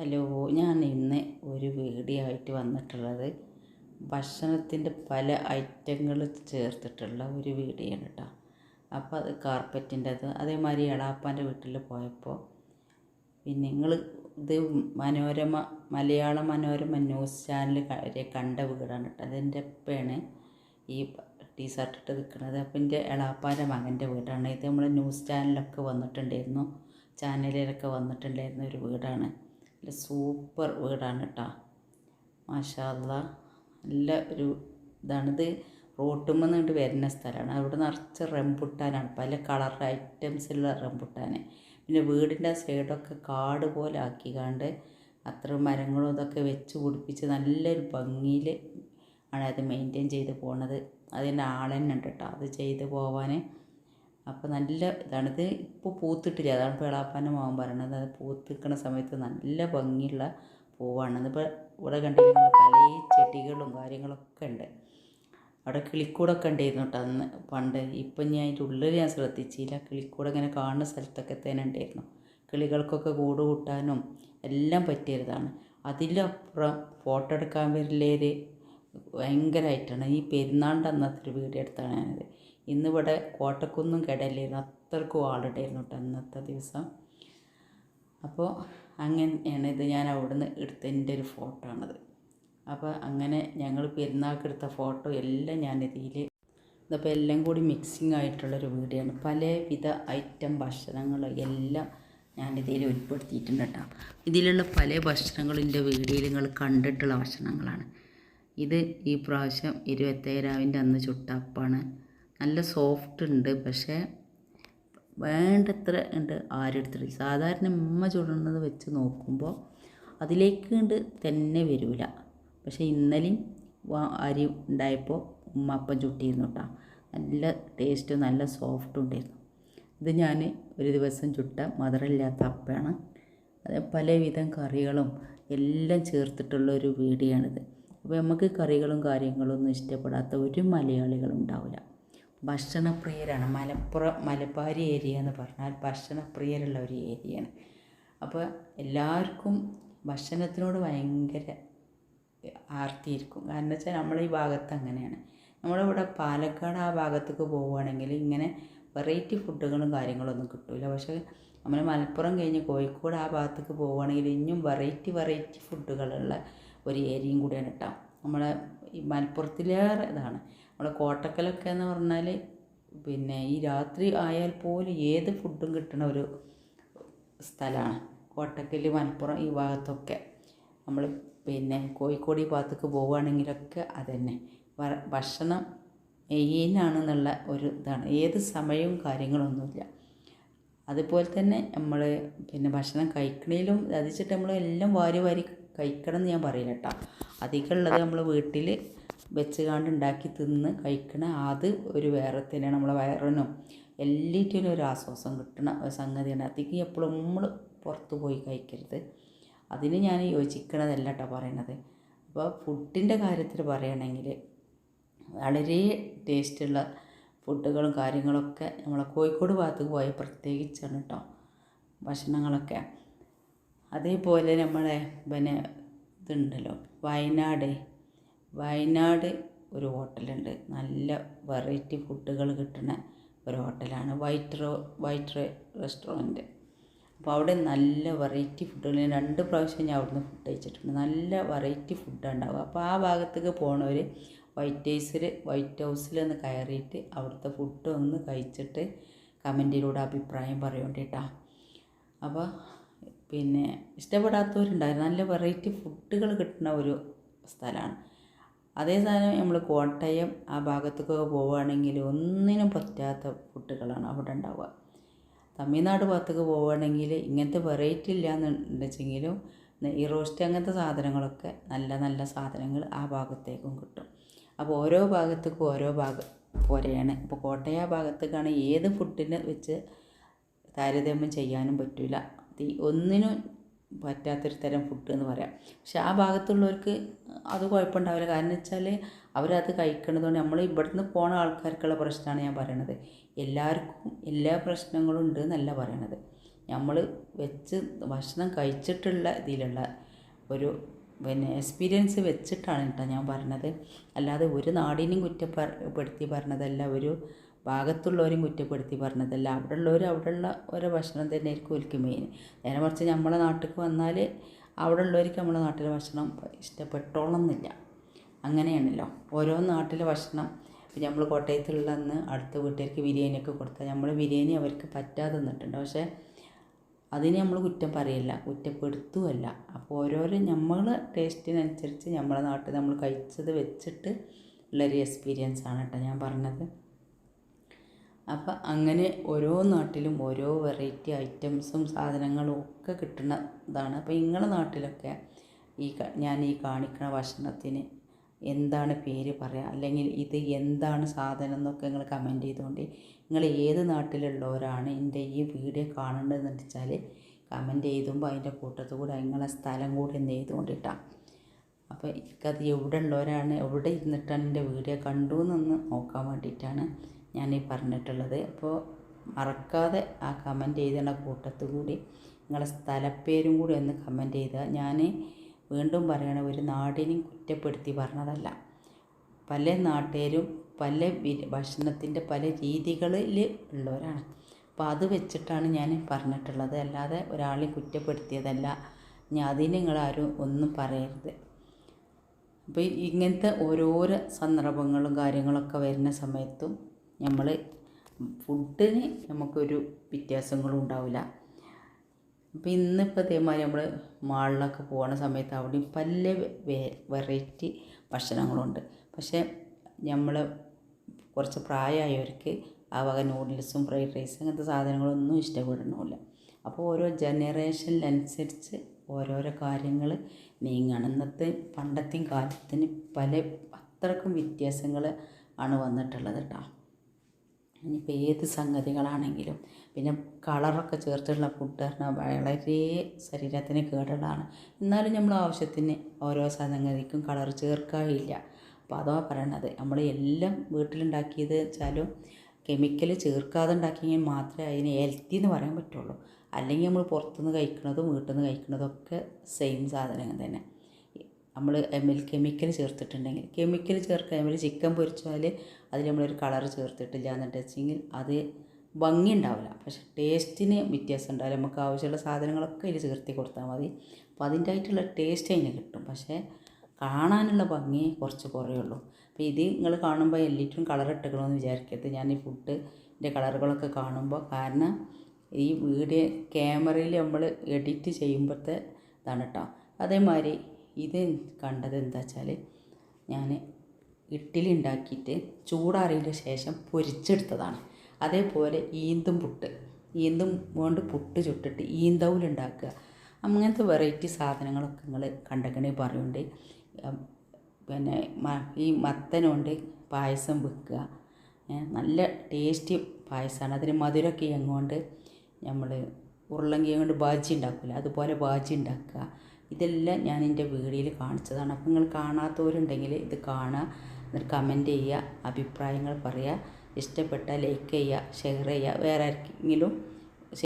Hello ഞാൻ ഇന്ന് ഒരു വീഡിയോ ആയിട്ട് വന്നിട്ടുള്ളത് ഭക്ഷണത്തിന്റെ പല ഐറ്റങ്ങൾ ചേർത്തിട്ടുള്ള ഒരു വീഡിയോ ആണ് കേട്ടോ അപ്പോൾ അത് കാർപ്പറ്റിന്റെത്. അതേമാതിരി എളാപ്പാന്റെ വീട്ടിൽ പോയപ്പോൾ പിന്നെ നിങ്ങൾ ഇത് മനോരമ മലയാള മനോരമ ന്യൂസ് ചാനൽ വരെ കണ്ട വീടാണ് കേട്ടോ അതെന്റെ അപ്പയാണ് ഈ ടീഷർട്ട് ഇട്ട് നിൽക്കുന്നത് അപ്പം എന്റെ എളാപ്പാന്റെ മകന്റെ വീടാണ്. ഇത് നമ്മൾ ന്യൂസ് ചാനലൊക്കെ വന്നിട്ടുണ്ടായിരുന്നു. ചാനലിലൊക്കെ വന്നിട്ടുണ്ടായിരുന്ന ഒരു വീടാണ്. നല്ല സൂപ്പർ വീടാണ് കേട്ടോ മാഷാല്ല നല്ല ഒരു ഇതാണിത് റോട്ടുമ്പോൾ നിന്നിട്ട് വരുന്ന സ്ഥലമാണ്. അവിടെ നിറച്ച് റംബുട്ടാനാണ്. പല കളർ ഐറ്റംസുള്ള റംബുട്ടാൻ പിന്നെ വീടിന്റെ സൈഡൊക്കെ കാട് പോലെ ആക്കിക്കാണ്ട് അത്ര മരങ്ങളും ഇതൊക്കെ വെച്ച് പിടിപ്പിച്ച് നല്ലൊരു ഭംഗിയിൽ ആണ് അത് മെയിന്റെയിൻ ചെയ്ത് പോണത്. അതിന്റെ ആളെന്നെ ഉണ്ട് കേട്ടോ അത് ചെയ്ത് പോവാൻ അപ്പോൾ നല്ല ഇതാണിത് ഇപ്പോൾ പൂത്തിട്ടില്ല. അതാണ് ഇപ്പോൾ ഇളാപ്പാന്റെ മോൻ പറയണത്. അത് പൂത്തിക്കണ സമയത്ത് നല്ല ഭംഗിയുള്ള പൂവാണ്. ഇതിപ്പോൾ ഇവിടെ കണ്ടില്ല പല ചെടികളും കാര്യങ്ങളൊക്കെ ഉണ്ട്. അവിടെ കിളിക്കൂടൊക്കെ ഉണ്ടായിരുന്നു കേട്ടോ അന്ന് പണ്ട്. ഇപ്പം ഞാൻ അതിന്റെ ഉള്ളിൽ ഞാൻ ശ്രദ്ധിച്ചില്ല. കിളിക്കൂട് ഇങ്ങനെ കാണുന്ന സ്ഥലത്തൊക്കെ തന്നെ ഉണ്ടായിരുന്നു. കിളികൾക്കൊക്കെ കൂട് കൂട്ടാനും എല്ലാം പറ്റിയതാണ്. അതിലപ്പുറം ഫോട്ടോ എടുക്കാൻ വരില്ലേര് ഭയങ്കരമായിട്ടാണ് ഈ പെരുന്നാളിന്റെ അന്നത്തെ ഒരു വീഡിയോ എടുത്താണ് ഞാനത്. ഇന്നിവിടെ കോട്ടക്കുന്നും കിടയിലായിരുന്നു അത്രക്കും ആളുണ്ടായിരുന്നു കേട്ടോ അന്നത്തെ ദിവസം. അപ്പോൾ അങ്ങനെയാണ് ഇത് ഞാൻ അവിടുന്ന് എടുത്തതിന്റെ ഒരു ഫോട്ടോ ആണത്. അപ്പോൾ അങ്ങനെ ഞങ്ങൾ പെരുന്നാൾക്ക് എടുത്ത ഫോട്ടോ എല്ലാം ഞാൻ ഇതിൽ ഇതിപ്പോൾ എല്ലാം കൂടി മിക്സിങ് ആയിട്ടുള്ളൊരു വീഡിയോ ആണ് പലവിധ ഐറ്റം ഭക്ഷണങ്ങൾ എല്ലാം ഞാൻ ഇതിൽ ഉൾപ്പെടുത്തിയിട്ടുണ്ട് കേട്ടോ. ഇതിലുള്ള പല ഭക്ഷണങ്ങളും എന്റെ വീഡിയോയിൽ നിങ്ങൾ കണ്ടിട്ടുള്ള ഭക്ഷണങ്ങളാണ്. ഇത് ഈ പ്രാവശ്യം ഇരുപത്തേഴാവിന്റെ അന്ന് ചുട്ട അപ്പാണ്. നല്ല സോഫ്റ്റ് ഉണ്ട്. പക്ഷേ വേണ്ടത്ര ഉണ്ട് ആരെടുത്തിട്ട് സാധാരണ ഉമ്മ ചുടുന്നത് വെച്ച് നോക്കുമ്പോൾ അതിലേക്ക് ഉണ്ട് തന്നെ വരില്ല പക്ഷേ ഇന്നലെയും അരി ഉണ്ടായപ്പോൾ ഉമ്മ അപ്പം ചുട്ടിയിരുന്നു കേട്ടോ നല്ല ടേസ്റ്റ് നല്ല സോഫ്റ്റും ഉണ്ടായിരുന്നു. ഇത് ഞാൻ ഒരു ദിവസം ചുട്ട മധുരമില്ലാത്ത അപ്പമാണ്. പലവിധം കറികളും എല്ലാം ചേർത്തിട്ടുള്ള ഒരു വീടിയാണിത് അപ്പോൾ നമുക്ക് കറികളും കാര്യങ്ങളൊന്നും ഇഷ്ടപ്പെടാത്ത ഒരു മലയാളികളും ഉണ്ടാവില്ല ഭക്ഷണപ്രിയരാണ്. മലപ്പുറം മലബാരി ഏരിയ എന്ന് പറഞ്ഞാൽ ഭക്ഷണപ്രിയരുള്ള ഒരു ഏരിയയാണ്. അപ്പോൾ എല്ലാവർക്കും ഭക്ഷണത്തിനോട് ഭയങ്കര ആർത്തിയിരിക്കും കാരണം വെച്ചാൽ നമ്മളെ ഈ ഭാഗത്ത് അങ്ങനെയാണ്. നമ്മളിവിടെ പാലക്കാട് ആ ഭാഗത്തേക്ക് പോവുകയാണെങ്കിൽ ഇങ്ങനെ വെറൈറ്റി ഫുഡുകളും കാര്യങ്ങളൊന്നും കിട്ടില്ല പക്ഷേ നമ്മൾ മലപ്പുറം കഴിഞ്ഞ് കോഴിക്കോട് ആ ഭാഗത്തേക്ക് പോവുകയാണെങ്കിൽ ഇനിയും വെറൈറ്റി വെറൈറ്റി ഫുഡുകളുള്ള ഒരു ഏരിയയും കൂടിയാണ് കേട്ടോ. നമ്മളെ ഈ മലപ്പുറത്തിലേറെ ഇതാണ്. നമ്മളെ കോട്ടക്കലൊക്കെ എന്ന് പറഞ്ഞാൽ പിന്നെ ഈ രാത്രി ആയാൽ പോലും ഏത് ഫുഡും കിട്ടണ ഒരു സ്ഥലമാണ് കോട്ടക്കൽ മലപ്പുറം ഈ ഭാഗത്തൊക്കെ. നമ്മൾ പിന്നെ കോഴിക്കോട് ഈ ഭാഗത്തേക്ക് പോവുകയാണെങ്കിലൊക്കെ അതന്നെ. ഭക്ഷണം മെയിനാണെന്നുള്ള ഒരു ഇതാണ്. ഏത് സമയവും കാര്യങ്ങളൊന്നുമില്ല. അതുപോലെ തന്നെ നമ്മൾ പിന്നെ ഭക്ഷണം കഴിക്കണേലും അതിച്ചിട്ട് നമ്മൾ എല്ലാം വാരി വാരി കഴിക്കണം എന്ന് ഞാൻ പറയില്ല കേട്ടോ. അധികമുള്ളത് നമ്മൾ വീട്ടിൽ വെച്ച് കാണ്ട് ഉണ്ടാക്കി തിന്ന് കഴിക്കണ അത് ഒരു വേറെ തന്നെയാണ് നമ്മളെ വയറിനും എല്ലാറ്റിനും ഒരു ആശ്വാസം കിട്ടണ ഒരു സംഗതിയാണ്. അതിക്ക് എപ്പോഴും നമ്മൾ പുറത്ത് പോയി കഴിക്കരുത്. അതിന് ഞാൻ യോജിക്കണതല്ല കേട്ടോ പറയണത്. അപ്പോൾ ഫുഡിന്റെ കാര്യത്തിൽ പറയുകയാണെങ്കിൽ വളരെ ടേസ്റ്റുള്ള ഫുഡുകളും കാര്യങ്ങളൊക്കെ നമ്മളെ കോഴിക്കോട് ഭാഗത്തേക്ക് പോയ പ്രത്യേകിച്ചാണ് കേട്ടോ ഭക്ഷണങ്ങളൊക്കെ. അതേപോലെ നമ്മളെ പിന്നെ ഇതുണ്ടല്ലോ വയനാട് വയനാട് ഒരു ഹോട്ടലുണ്ട്. നല്ല വെറൈറ്റി ഫുഡുകൾ കിട്ടുന്ന ഒരു ഹോട്ടലാണ് വൈറ്റ് റോ വൈറ്റ് റെസ്റ്റോറന്റ്. അപ്പോൾ അവിടെ നല്ല വെറൈറ്റി ഫുഡുകൾ രണ്ട് പ്രാവശ്യം ഞാൻ അവിടുന്ന് ഫുഡ് കഴിച്ചിട്ടുണ്ട്. നല്ല വെറൈറ്റി ഫുഡാണ് ഉണ്ടാവുക. അപ്പോൾ ആ ഭാഗത്തേക്ക് പോണവർ വൈറ്റ് ഹൗസിൽ വൈറ്റ് ഹൗസിലൊന്ന് കയറിയിട്ട് അവിടുത്തെ ഫുഡ് ഒന്ന് കഴിച്ചിട്ട് കമന്റിലൂടെ അഭിപ്രായം പറയേണ്ടിട്ടാ. അപ്പോൾ പിന്നെ ഇഷ്ടപ്പെടാത്തവരുണ്ടായിരുന്നു. നല്ല വെറൈറ്റി ഫുഡുകൾ കിട്ടുന്ന ഒരു സ്ഥലമാണ്. അതേ സാധനം നമ്മൾ കോട്ടയം ആ ഭാഗത്തേക്കൊക്കെ പോവുകയാണെങ്കിൽ ഒന്നിനും പറ്റാത്ത ഫുഡുകളാണ് അവിടെ ഉണ്ടാവുക. തമിഴ്നാട് ഭാഗത്തേക്ക് പോവുകയാണെങ്കിൽ ഇങ്ങനത്തെ വെറൈറ്റി ഇല്ല എന്നുണ്ടെച്ചെങ്കിലും ഈ റോസ്റ്റ് അങ്ങനത്തെ സാധനങ്ങളൊക്കെ നല്ല നല്ല സാധനങ്ങൾ ആ ഭാഗത്തേക്കും കിട്ടും. അപ്പോൾ ഓരോ ഭാഗത്തേക്കും ഓരോ ഭാഗം പോലെയാണ്. ഇപ്പോൾ കോട്ടയ ഭാഗത്തേക്കാണ് ഏത് ഫുഡിനെ വെച്ച് താരതമ്യം ചെയ്യാനും പറ്റില്ല ഒന്നിനും പറ്റാത്തൊരു തരം ഫുഡ് എന്ന് പറയാം. പക്ഷെ ആ ഭാഗത്തുള്ളവർക്ക് അത് കുഴപ്പമുണ്ടാവില്ല. കാരണം വെച്ചാൽ അവരത് കഴിക്കണതുകൊണ്ട് നമ്മൾ ഇവിടുന്ന് പോണ ആൾക്കാർക്കുള്ള പ്രശ്നമാണ് ഞാൻ പറയണത്. എല്ലാവർക്കും എല്ലാ പ്രശ്നങ്ങളും ഉണ്ട് എന്നല്ല പറയണത്. നമ്മൾ വെച്ച് ഭക്ഷണം കഴിച്ചിട്ടുള്ള ഇതിലുള്ള ഒരു പിന്നെ എക്സ്പീരിയൻസ് വെച്ചിട്ടാണ് കേട്ടോ ഞാൻ പറഞ്ഞത് അല്ലാതെ ഒരു നാടിനെയും കുറ്റപ്പെടുത്തി പറഞ്ഞതല്ല. ഒരു ഭാഗത്തുള്ളവരും കുറ്റപ്പെടുത്തി പറഞ്ഞതല്ല. അവിടെ ഉള്ളവർ അവിടെയുള്ള ഓരോ ഭക്ഷണം തന്നെ ആയിരിക്കും ഒരിക്കൽ മെയിൻ നേരെ മറിച്ച് നമ്മളെ നാട്ടിലേക്ക് വന്നാൽ അവിടെ ഉള്ളവർക്ക് നമ്മളെ നാട്ടിലെ ഭക്ഷണം ഇഷ്ടപ്പെട്ടോളണമെന്നില്ല അങ്ങനെയാണല്ലോ. ഓരോ നാട്ടിലെ ഭക്ഷണം ഇപ്പം നമ്മൾ കോട്ടയത്തുള്ളന്ന് അടുത്ത വീട്ടുകാർക്ക് ബിരിയാണിയൊക്കെ കൊടുത്താൽ നമ്മൾ ബിരിയാണി അവർക്ക് പറ്റാതെ നിന്നിട്ടുണ്ട് പക്ഷേ അതിനെ നമ്മൾ കുറ്റം പറയില്ല. കുറ്റപ്പെടുത്തുമല്ല അപ്പോൾ ഓരോരോ നമ്മൾ ടേസ്റ്റിനനുസരിച്ച് നമ്മളെ നാട്ടിൽ നമ്മൾ കഴിച്ചത് വെച്ചിട്ട് ഉള്ളൊരു എക്സ്പീരിയൻസ് ആണ് കേട്ടോ ഞാൻ പറഞ്ഞത്. അപ്പം അങ്ങനെ ഓരോ നാട്ടിലും ഓരോ വെറൈറ്റി ഐറ്റംസും സാധനങ്ങളും ഒക്കെ കിട്ടുന്നതാണ്. അപ്പം നിങ്ങളുടെ നാട്ടിലൊക്കെ ഈ ഞാൻ ഈ കാണിക്കുന്ന ഭക്ഷണത്തിന് എന്താണ് പേര് പറയുക അല്ലെങ്കിൽ ഇത് എന്താണ് സാധനം എന്നൊക്കെ നിങ്ങൾ കമന്റ് ചെയ്തുകൊണ്ട് നിങ്ങൾ ഏത് നാട്ടിലുള്ളവരാണ് എന്റെ ഈ വീഡിയോ കാണേണ്ടതെന്ന് വെച്ചാൽ കമന്റ് ചെയ്തുമ്പോൾ അതിന്റെ കൂട്ടത്തിൽ കൂടെ നിങ്ങളെ സ്ഥലം കൂടി എന്ത് ചെയ്തുകൊണ്ടിട്ടാണ് അപ്പോൾ എനിക്കത് എവിടെ ഉള്ളവരാണ് എവിടെ ഇരുന്നിട്ടാണ് എന്റെ വീഡിയോ കണ്ടു എന്നൊന്ന് നോക്കാൻ വേണ്ടിയിട്ടാണ് ഞാൻ ഈ പറഞ്ഞിട്ടുള്ളത്. അപ്പോൾ മറക്കാതെ ആ കമന്റ് ചെയ്തേണ്ട കൂട്ടത്തു കൂടി നിങ്ങളുടെ സ്ഥലപ്പേരും കൂടി ഒന്ന് കമന്റ് ചെയ്താൽ ഞാൻ വീണ്ടും പറയണ ഒരു നാടിനെയും കുറ്റപ്പെടുത്തി പറഞ്ഞതല്ല. പല നാട്ടുകാരും പല ഭക്ഷണത്തിന്റെ പല രീതികളിൽ ഉള്ളവരാണ്. അപ്പോൾ അത് വെച്ചിട്ടാണ് ഞാൻ പറഞ്ഞിട്ടുള്ളത്. അല്ലാതെ ഒരാളെ കുറ്റപ്പെടുത്തിയതല്ല. ഞാൻ അതിന് നിങ്ങളാരും ഒന്നും പറയരുത്. അപ്പോൾ ഇങ്ങനത്തെ ഓരോരോ സന്ദർഭങ്ങളും കാര്യങ്ങളൊക്കെ വരുന്ന സമയത്തും നമ്മൾ ഫുഡിന് നമുക്കൊരു വ്യത്യാസങ്ങളും ഉണ്ടാവില്ല. അപ്പോൾ ഇന്നിപ്പോൾ ഇതേമാതിരി നമ്മൾ മാളിലൊക്കെ പോകുന്ന സമയത്ത് അവിടെയും പല വെറൈറ്റി ഭക്ഷണങ്ങളുണ്ട്. പക്ഷേ നമ്മൾ കുറച്ച് പ്രായമായവർക്ക് ആ വക നൂഡിൽസും ഫ്രൈഡ് റൈസും അങ്ങനത്തെ സാധനങ്ങളൊന്നും ഇഷ്ടപ്പെടണമില്ല അപ്പോൾ ഓരോ ജനറേഷനിലനുസരിച്ച് ഓരോരോ കാര്യങ്ങൾ നീങ്ങുകയാണ് ഇന്നത്തെ പണ്ടത്തെയും കാലത്തിന് പല അത്രക്കും വ്യത്യാസങ്ങൾ ആണ് വന്നിട്ടുള്ളത് കേട്ടോ ഇനിയിപ്പോൾ ഏത് സംഗതികളാണെങ്കിലും പിന്നെ കളറൊക്കെ ചേർത്തിട്ടുള്ള ഫുഡ് പറഞ്ഞാൽ വളരെ ശരീരത്തിന് കേടുള്ളതാണ്. എന്നാലും നമ്മൾ ആവശ്യത്തിന് ഓരോ സംഗതിക്കും കളർ ചേർക്കാറില്ല അപ്പോൾ അതാ പറയണത്. നമ്മൾ എല്ലാം വീട്ടിലുണ്ടാക്കിയത് വെച്ചാലും കെമിക്കൽ ചേർക്കാതെ ഉണ്ടാക്കിയെങ്കിൽ മാത്രമേ അതിന് ഹെൽത്തി എന്ന് പറയാൻ പറ്റുള്ളൂ. അല്ലെങ്കിൽ നമ്മൾ പുറത്തുനിന്ന് കഴിക്കുന്നതും വീട്ടിൽ നിന്ന് കഴിക്കുന്നതും ഒക്കെ സെയിം സാധനങ്ങൾ തന്നെ. നമ്മൾ എമ്മിൽ കെമിക്കൽ ചേർത്തിട്ടുണ്ടെങ്കിൽ കെമിക്കൽ ചേർക്കുക നമ്മൾ ചിക്കൻ പൊരിച്ചാൽ അതിൽ നമ്മളൊരു കളർ ചേർത്തിട്ടില്ല എന്നിട്ട് വെച്ചെങ്കിൽ അത് ഭംഗി ഉണ്ടാവില്ല പക്ഷെ ടേസ്റ്റിന് വ്യത്യാസം ഉണ്ടാവില്ല നമുക്ക് ആവശ്യമുള്ള സാധനങ്ങളൊക്കെ അതിൽ ചേർത്തി കൊടുത്താൽ മതി. അപ്പോൾ അതിന്റെ ആയിട്ടുള്ള ടേസ്റ്റ് അതിന് കിട്ടും. പക്ഷേ കാണാനുള്ള ഭംഗി കുറച്ച് കുറയുള്ളൂ അപ്പോൾ ഇത് നിങ്ങൾ കാണുമ്പോൾ എല്ലാറ്റിനും കളർ ഇട്ടേക്കണമെന്ന് വിചാരിക്കരുത്. ഞാൻ ഈ ഫുഡിന്റെ കളറുകളൊക്കെ കാണുമ്പോൾ കാരണം ഈ വീഡിയോ ക്യാമറയിൽ നമ്മൾ എഡിറ്റ് ചെയ്യുമ്പോഴത്തെ ഇതാണ് കേട്ടോ അതേമാതിരി ഇത് കണ്ടത് എന്താ വെച്ചാൽ ഞാൻ ഇഡ്ഡലി ഉണ്ടാക്കിയിട്ട് ചൂടാറിയതിന് ശേഷം പൊരിച്ചെടുത്തതാണ്. അതേപോലെ ഈന്തും പുട്ട്. ഈന്തും കൊണ്ട് പുട്ട് ചുട്ടിട്ട് ഈന്തവിലുണ്ടാക്കുക അങ്ങനത്തെ വെറൈറ്റി സാധനങ്ങളൊക്കെ നിങ്ങൾ കണ്ടക്കണേ പറയുന്നുണ്ട് പിന്നെ ഈ മത്തനുകൊണ്ട് പായസം വെക്കുക. നല്ല ടേസ്റ്റി പായസമാണ് അതിന് മധുരമൊക്കെ അങ്ങോട്ട് നമ്മൾ ഉരുളങ്കിയ കൊണ്ട് ബാജി ഉണ്ടാക്കില്ല അതുപോലെ ബാജി ഉണ്ടാക്കുക ഇതെല്ലാം ഞാൻ എന്റെ വീഡിയോയിൽ കാണിച്ചതാണ്. അപ്പോൾ നിങ്ങൾ കാണാത്തവരുണ്ടെങ്കിൽ ഇത് കാണുക. എന്നിട്ട് കമന്റ് ചെയ്യുക അഭിപ്രായങ്ങൾ പറയുക. ഇഷ്ടപ്പെട്ടാൽ ലൈക്ക് ചെയ്യുക ഷെയർ ചെയ്യുക. വേറെ ആർക്കെങ്കിലും